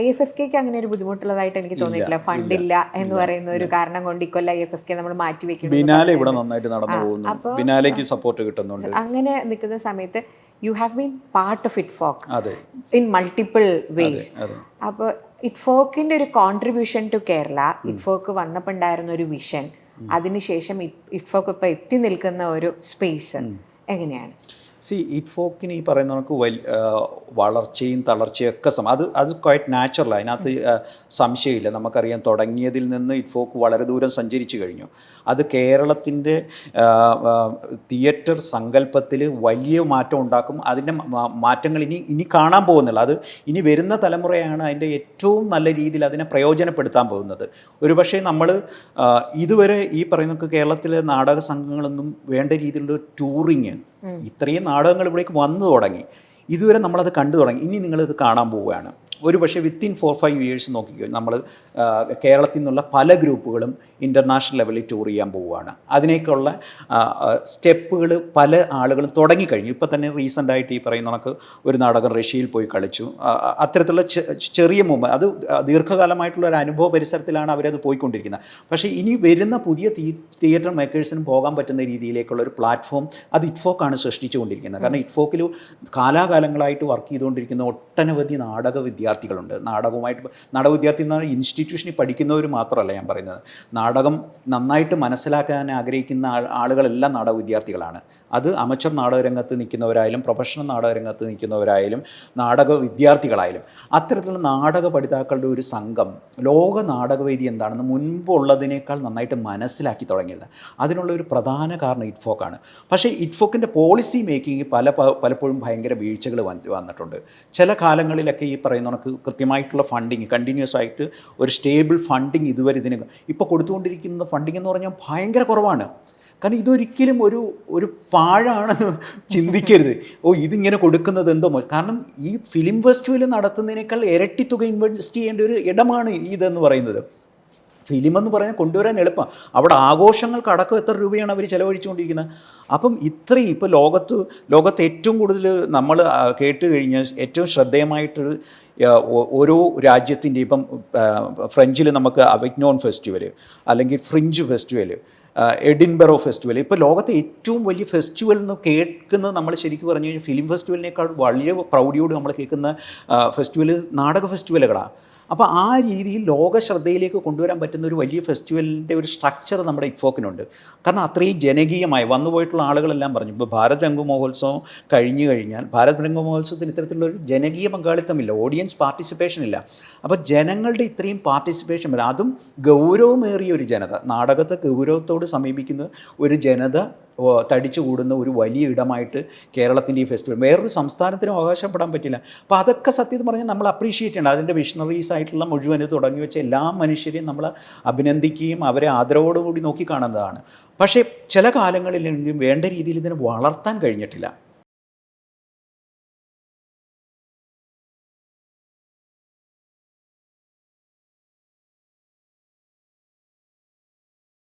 I F F കെക്ക് അങ്ങനെ ഒരു ബുദ്ധിമുട്ടുള്ളതായിട്ട് എനിക്ക് തോന്നിയിട്ടില്ല. ഫണ്ടില്ല എന്ന് പറയുന്ന ഒരു കാരണം കൊണ്ട് ഇക്കൊല്ലം ഐ എഫ് എഫ് കെ നമ്മൾ മാറ്റി വെക്കുന്നു ബിനാലെ ഇവിടെ നന്നായിട്ട് നടന്നു പോകുന്നു. ബിനാലേക്ക് സപ്പോർട്ട് കിട്ടുന്നുണ്ട്. അങ്ങനെ നിൽക്കുന്ന സമയത്ത് you have been part of ITFoK in multiple ways അപ്പോൾ ഇറ്റ് ഫോക്കിന്റെ ഒരു contribution to Kerala it folk വന്നപ്പോൾ ഉണ്ടായിരുന്ന ഒരു വിഷൻ അതിനുശേഷം ഇറ്റ് ഫോക്ക് ഇപ്പൊ എത്തി നിൽക്കുന്ന ഒരു സ്പേസ് എങ്ങനെയാണ്? സി ഇറ്റ്ഫോക്കിന് ഈ പറയുന്ന നമുക്ക് വലിയ വളർച്ചയും തളർച്ചയും ഒക്കെ സമ അത് അത് ക്വൈറ്റ് നാച്ചുറൽ അതിനകത്ത് സംശയമില്ല. നമുക്കറിയാം തുടങ്ങിയതിൽ നിന്ന് ഇറ്റ്ഫോക്ക് വളരെ ദൂരം സഞ്ചരിച്ചു കഴിഞ്ഞു. അത് കേരളത്തിന്റെ തിയേറ്റർ സങ്കല്പത്തിൽ വലിയ മാറ്റം ഉണ്ടാക്കും. അതിന്റെ മാറ്റങ്ങൾ ഇനി ഇനി കാണാൻ പോകുന്നില്ല. അത് ഇനി വരുന്ന തലമുറയാണ് അതിന്റെ ഏറ്റവും നല്ല രീതിയിൽ അതിനെ പ്രയോജനപ്പെടുത്താൻ പോകുന്നത്. ഒരുപക്ഷെ നമ്മൾ ഇതുവരെ ഈ പറയുന്ന കേരളത്തിലെ നാടക സംഘങ്ങളൊന്നും വേണ്ട രീതിയിലുള്ള ടൂറിങ് ഇത്രയും നാടകങ്ങൾ ഇവിടേക്ക് വന്നു തുടങ്ങി. ഇതുവരെ നമ്മളത് കണ്ടു തുടങ്ങി. ഇനി നിങ്ങളിത് കാണാൻ പോവുകയാണ്. ഒരു പക്ഷേ വിത്തിൻ ഫോർ ഫൈവ് ഇയേഴ്സ് നോക്കിക്കോ നമ്മൾ കേരളത്തിൽ നിന്നുള്ള പല ഗ്രൂപ്പുകളും ഇന്റർനാഷണൽ ലെവലിൽ ടൂർ ചെയ്യാൻ പോവുകയാണ്. അതിനേക്കുള്ള സ്റ്റെപ്പുകൾ പല ആളുകളും തുടങ്ങിക്കഴിഞ്ഞു. ഇപ്പോൾ തന്നെ റീസെന്റായിട്ട് ഈ പറയുന്ന കണക്ക് ഒരു നാടകം റഷ്യയിൽ പോയി കളിച്ചു. അത്തരത്തിലുള്ള ചെറിയ മുമ്പ് അത് ദീർഘകാലമായിട്ടുള്ള ഒരു അനുഭവ പരിസരത്തിലാണ് അവരത് പോയിക്കൊണ്ടിരിക്കുന്നത്. പക്ഷേ ഇനി വരുന്ന പുതിയ തിയേറ്റർ മേക്കേഴ്സിനും പോകാൻ പറ്റുന്ന രീതിയിലേക്കുള്ള ഒരു പ്ലാറ്റ്ഫോം അത് ഇറ്റ്ഫോക്കാണ് സൃഷ്ടിച്ചുകൊണ്ടിരിക്കുന്നത്. കാരണം ഇറ്റ്ഫോക്കിൽ കാലാകാലങ്ങളായിട്ട് വർക്ക് ചെയ്തുകൊണ്ടിരിക്കുന്ന ഒട്ടനവധി നാടക വിദ്യാർത്ഥികളുണ്ട്. നാടകവുമായിട്ട് നാടക വിദ്യാർത്ഥി എന്ന് പറഞ്ഞാൽ ഇൻസ്റ്റിറ്റ്യൂഷനിൽ പഠിക്കുന്നവർ മാത്രമല്ല ഞാൻ പറയുന്നത്. നാടകം നന്നായിട്ട് മനസ്സിലാക്കാൻ ആഗ്രഹിക്കുന്ന ആളുകളെല്ലാം നാടക വിദ്യാർത്ഥികളാണ് അത് അമച്ചർ നാടകരംഗത്ത് നിൽക്കുന്നവരായാലും പ്രൊഫഷണൽ നാടകരംഗത്ത് നിൽക്കുന്നവരായാലും നാടക വിദ്യാർത്ഥികളായാലും അത്തരത്തിലുള്ള നാടക പഠിതാക്കളുടെ ഒരു സംഘം ലോക നാടകവേദി എന്താണെന്ന് മുൻപുള്ളതിനേക്കാൾ നന്നായിട്ട് മനസ്സിലാക്കി തുടങ്ങിയത് അതിനുള്ള ഒരു പ്രധാന കാരണം ഇറ്റ്ഫോക്കാണ്. പക്ഷേ ഇറ്റ്ഫോക്കിന്റെ പോളിസി മേക്കിംഗ് പല പലപ്പോഴും ഭയങ്കര വീഴ്ചകൾ വന്നിട്ടുണ്ട്. ചില കാലങ്ങളിലൊക്കെ ഈ പറയുന്ന കണക്ക് കൃത്യമായിട്ടുള്ള ഫണ്ടിങ് കണ്ടിന്യൂസ് ആയിട്ട് ഒരു സ്റ്റേബിൾ ഫണ്ടിങ് ഇതുവരെ ഇതിന് ഇപ്പോൾ കൊടുത്തുകൊണ്ടിരിക്കുന്ന ഫണ്ടിങ് എന്ന് പറഞ്ഞാൽ ഭയങ്കര കുറവാണ്. കാരണം ഇതൊരിക്കലും ഒരു ഒരു പാഴാണെന്ന് ചിന്തിക്കരുത്. ഓ ഇതിങ്ങനെ കൊടുക്കുന്നത് എന്തോ കാരണം ഈ ഫിലിം ഫെസ്റ്റിവൽ നടത്തുന്നതിനേക്കാൾ ഇരട്ടി തുക ഇൻവെസ്റ്റ് ചെയ്യേണ്ട ഒരു ഇടമാണ് ഇതെന്ന് പറയുന്നത്. ഫിലിം എന്ന് പറയാൻ കൊണ്ടുവരാൻ എളുപ്പമാണ് അവിടെ ആഘോഷങ്ങൾക്ക് അടക്കം എത്ര രൂപയാണ് അവർ ചിലവഴിച്ചുകൊണ്ടിരിക്കുന്നത്? അപ്പം ഇത്രയും ഇപ്പോൾ ലോകത്ത് ലോകത്ത് ഏറ്റവും കൂടുതൽ നമ്മൾ കേട്ട് കഴിഞ്ഞാൽ ഏറ്റവും ഓ- ഓരോ രാജ്യത്തിന്റെ ഇപ്പം ഫ്രഞ്ചിൽ നമുക്ക് അവിഗ്നോൺ ഫെസ്റ്റിവൽ അല്ലെങ്കിൽ ഫ്രിഞ്ച് ഫെസ്റ്റിവൽ എഡിൻബറോ ഫെസ്റ്റിവൽ ഇപ്പോൾ ലോകത്തെ ഏറ്റവും വലിയ ഫെസ്റ്റിവൽ എന്ന് കേൾക്കുന്നത് നമ്മൾ ശരിക്കും പറഞ്ഞു കഴിഞ്ഞാൽ ഫിലിം ഫെസ്റ്റിവലിനേക്കാൾ വളരെ പ്രൗഢിയോട് നമ്മൾ കേൾക്കുന്ന ഫെസ്റ്റിവൽ നാടക ഫെസ്റ്റിവലുകളാണ്. അപ്പോൾ ആ രീതിയിൽ ലോക ശ്രദ്ധയിലേക്ക് കൊണ്ടുവരാൻ പറ്റുന്ന ഒരു വലിയ ഫെസ്റ്റിവലിന്റെ ഒരു സ്ട്രക്ചർ നമ്മുടെ ഇഫോക്കിനുണ്ട് കാരണം അത്രയും ജനകീയമായി വന്നുപോയിട്ടുള്ള ആളുകളെല്ലാം പറഞ്ഞു ഇപ്പോൾ ഭാരത് രംഗ മഹോത്സവം കഴിഞ്ഞു കഴിഞ്ഞാൽ ഭാരത് രംഗ മഹോത്സവത്തിന് ഇത്തരത്തിലുള്ള ഒരു ജനകീയ പങ്കാളിത്തമില്ല ഓഡിയൻസ് പാർട്ടിസിപ്പേഷൻ ഇല്ല. അപ്പോൾ ജനങ്ങളുടെ ഇത്രയും പാർട്ടിസിപ്പേഷൻ അതും ഗൗരവമേറിയ ഒരു ജനത നാടകത്തെ ഗൗരവത്തോട് സമീപിക്കുന്ന ഒരു ജനത തടിച്ചു കൂടുന്ന ഒരു വലിയ ഇടമായിട്ട് കേരളത്തിന്റെ ഈ ഫെസ്റ്റിവൽ വേറൊരു സംസ്ഥാനത്തിനും അവകാശപ്പെടാൻ പറ്റില്ല. അപ്പോൾ അതൊക്കെ സത്യത്തിൽ പറഞ്ഞാൽ നമ്മൾ അപ്രീഷിയേറ്റ് ചെയ്യണം. അതിന്റെ വിഷണറീസ് ആയിട്ടുള്ള മുഴുവൻ തുടങ്ങി വെച്ച എല്ലാ മനുഷ്യരെയും നമ്മൾ അഭിനന്ദിക്കുകയും അവരെ ആദരവോടുകൂടി നോക്കിക്കാണുന്നതാണ് പക്ഷേ ചില കാലങ്ങളിലെങ്കിലും വേണ്ട രീതിയിൽ ഇതിനെ വളർത്താൻ കഴിഞ്ഞിട്ടില്ല.